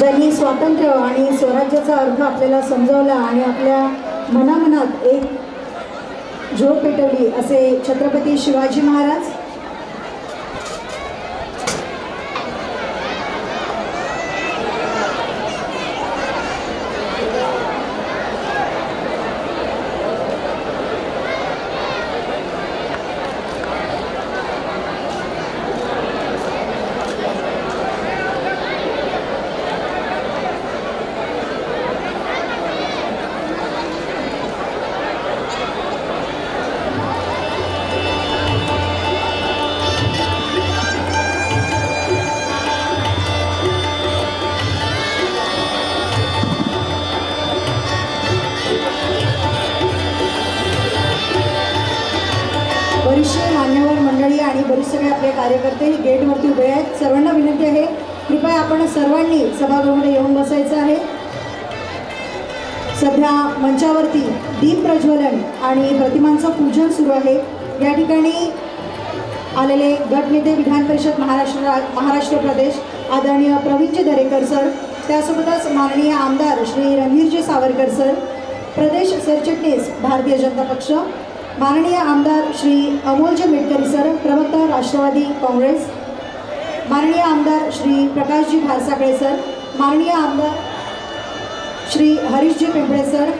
ज्यांनी स्वातंत्र्य आणि स्वराज्याचा अर्थ आपल्याला समजावला आणि आपल्या मनामनात एक झोप पेटवली असे छत्रपती शिवाजी महाराज बरीचशी मान्यवर मंडळी आणि बरेच सगळे आपले कार्यकर्ते हे गेटवरती उभे आहेत. सर्वांना विनंती आहे कृपया आपण सर्वांनी सभागृहामध्ये येऊन बसायचं आहे. सध्या मंचावरती दीप प्रज्वलन आणि प्रतिमांचं पूजन सुरू आहे. या ठिकाणी आलेले गटनेते विधान परिषद महाराष्ट्र महाराष्ट्र प्रदेश आदरणीय प्रवीणजी दरेकर सर त्यासोबतच माननीय आमदार श्री रणधीरजी सावरकर सर प्रदेश सरचिटणीस भारतीय जनता पक्ष माननीय आमदार श्री अमोलजी मेटकरी सर प्रवक्ता राष्ट्रवादी काँग्रेस. माननीय आमदार श्री प्रकाशजी भारसाकळे सर माननीय आमदार श्री हरीशजी पिंपळे सर.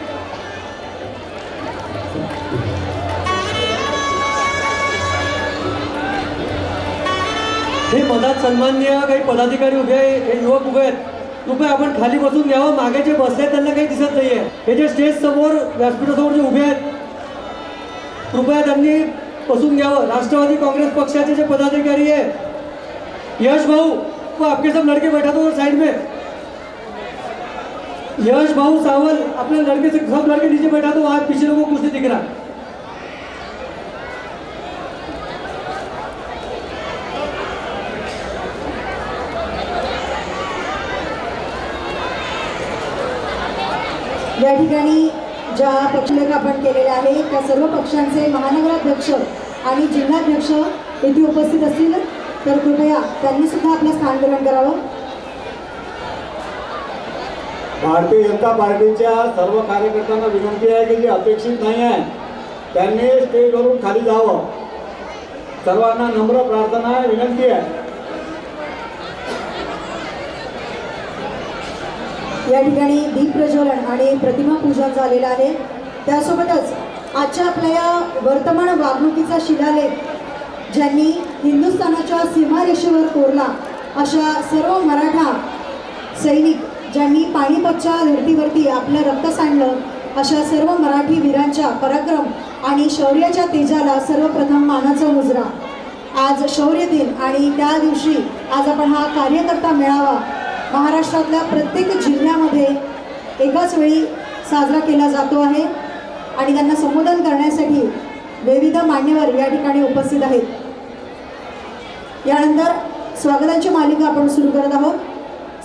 हे पदात सन्माननीय काही पदाधिकारी उभे आहे हे युवक उभे आहेत. कृपया आपण खाली बसून घ्यावं. मागे जे बसले त्यांना काही दिसत नाहीये. हे जे स्टेज समोर व्यासपीठासमोर जे उभे आहेत कृपया त्यांनी बसून घ्यावं. राष्ट्रवादी काँग्रेस पक्षाचे जे पदाधिकारी आहे यश भाऊ वो आपके सब लड़के बैठा तो साइड में. यश भाऊ सावल अपने लड़के से सब लड़के नीचे बैठा तो आज पीछे लोगों को कुछ नहीं दिख रहा. या ठिकाणी ज्या पक्षलेख आपण केलेल्या आहे त्या सर्व पक्षांचे महानगराध्यक्ष आणि जिल्हाध्यक्ष इथे उपस्थित असतील. तर कृपया त्यांनी सुद्धा आपलं स्थान ग्रहण करावं. भारतीय जनता पार्टीच्या सर्व कार्यकर्त्यांना विनंती आहे की जी अपेक्षित नाही आहे त्यांनी स्टेजवरून खाली जावं. सर्वांना नम्र प्रार्थना आहे विनंती आहे. या ठिकाणी दीप प्रज्वलन आणि प्रतिमा पूजन झालेलं आहे. त्यासोबतच आजच्या आपल्या या वर्तमान वागणुकीचा शिलालेख ज्यांनी हिंदुस्थानाच्या सीमारेषेवर कोरला अशा सर्व मराठा सैनिक ज्यांनी पाणीपतच्या धर्तीवरती आपलं रक्त सांडलं अशा सर्व मराठी वीरांच्या पराक्रम आणि शौर्याच्या तेजाला सर्वप्रथम मानाचा मुजरा. आज शौर्य दिन आणि त्या दिवशी आज आपण हा कार्यकर्ता मेळावा महाराष्ट्रातल्या प्रत्येक जिल्ह्यामध्ये एकाच वेळी साजरा केला जातो आहे आणि त्यांना संबोधन करण्यासाठी विविध मान्यवर या ठिकाणी उपस्थित आहेत. यानंतर स्वागतांची मालिका आपण सुरू करत आहोत.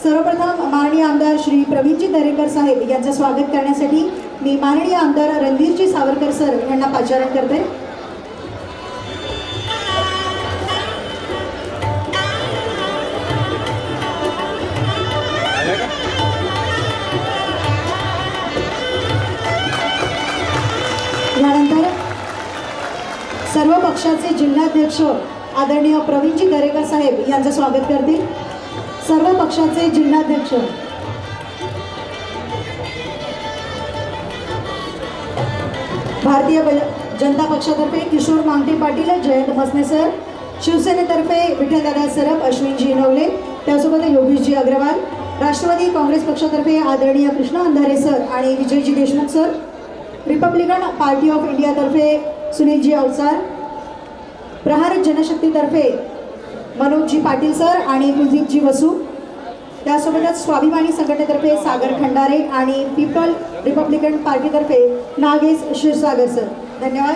सर्वप्रथम माननीय आमदार श्री प्रवीणजी दरेकर साहेब यांचं स्वागत करण्यासाठी मी माननीय आमदार रणधीरजी सावरकर सर यांना पाचारण करते. सर्व पक्षाचे जिल्हाध्यक्ष आदरणीय प्रवीणजी दरेकर साहेब यांचं स्वागत करतील. सर्व पक्षाचे जिल्हाध्यक्ष. भारतीय जनता पक्षातर्फे किशोर मांगटे पाटील जयंत मसने सर शिवसेनेतर्फे विठ्ठलदादा सरप अश्विनजी नवले त्यासोबत योगेशजी अग्रवाल राष्ट्रवादी काँग्रेस पक्षातर्फे आदरणीय कृष्णा अंधारे सर आणि Vijayji Deshmukh sir Republican Party of इंडियातर्फे Sunilji Avsar Prahar जनशक्तीतर्फे मनोजजी पाटील सर आणि कुलदीपजी वसू. त्यासोबतच स्वाभिमानी संघटनेतर्फे सागर खंडारे आणि पीपल रिपब्लिकन पार्टीतर्फे नागेश क्षीरसागर सर. धन्यवाद.